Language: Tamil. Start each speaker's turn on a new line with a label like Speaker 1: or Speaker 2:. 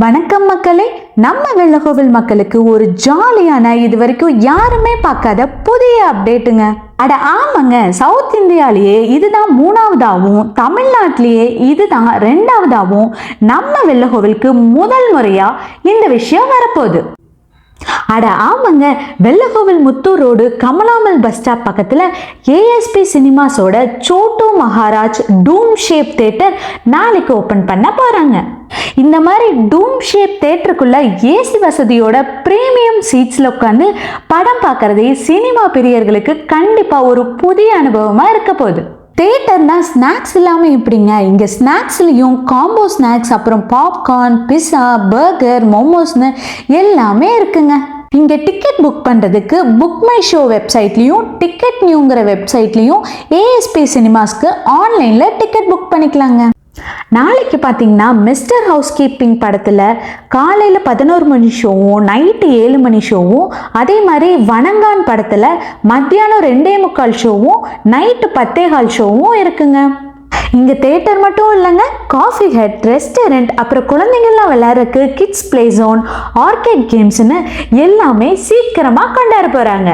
Speaker 1: வணக்கம் மக்களே நம்ம வெள்ளகோவில் மக்களுக்கு ஒரு ஜாலியான இது வரைக்கும் யாருமே பார்க்காத புதிய அப்டேட்டுங்க அட ஆமாங்க சவுத் இந்தியாலேயே இதுதான் மூணாவதாகவும் தமிழ்நாட்டிலேயே இதுதான் ரெண்டாவதாகவும் நம்ம வெள்ளகோவிலுக்கு முதல் முறையாக இந்த விஷயம் வரப்போகுது. அட ஆமாங்க வெள்ளகோவில் முத்தூர் ரோடு கமலாமல் பஸ் ஸ்டாப் பக்கத்தில் ASP சினிமாஸோட Chhotu Maharaj dome shape theatre நாளைக்கு ஓப்பன் பண்ண போகிறாங்க இந்த மாதிரி டூம் ஷேப் தேட்டருக்குள்ள ஏசி வசதியோட ப்ரீமியம் சீட்ஸில் உட்காந்து படம் பார்க்குறதே சினிமா பிரியர்களுக்கு கண்டிப்பாக ஒரு புதிய அனுபவமாக இருக்க போகுது. தேட்டர்னா ஸ்நாக்ஸ் இல்லாமல் எப்படிங்க? இங்கே ஸ்நாக்ஸ்லேயும் காம்போ ஸ்நாக்ஸ் அப்புறம் பாப்கார்ன் பிஸ்ஸா பர்கர் மோமோஸ்னு எல்லாமே இருக்குங்க. இங்கே டிக்கெட் புக் பண்ணுறதுக்கு புக் மை ஷோ வெப்சைட்லேயும் டிக்கெட் நியூங்கிற வெப்சைட்லேயும் ஏஎஸ்பி சினிமாஸ்க்கு ஆன்லைனில் டிக்கெட் புக் பண்ணிக்கலாங்க. நாளைக்கு பார்த்தீங்கன்னா மிஸ்டர் ஹவுஸ் கீப்பிங் படத்தில் காலையில் பதினோரு மணி ஷோவும் நைட்டு ஏழு மணி ஷோவும் அதே மாதிரி வணங்கான் படத்தில் மத்தியானம் ரெண்டே முக்கால் ஷோவும் நைட்டு பத்தே கால் ஷோவும் இருக்குங்க. இங்கே தேட்டர் மட்டும் இல்லைங்க காஃபி ஹெட் ரெஸ்டாரண்ட் அப்புறம் குழந்தைங்கள்லாம் விளையாடுறக்கு கிட்ஸ் ப்ளே ஜோன் ஆர்கேட் கேம்ஸ்னு எல்லாமே சீக்கிரமாக கொண்டாட போகிறாங்க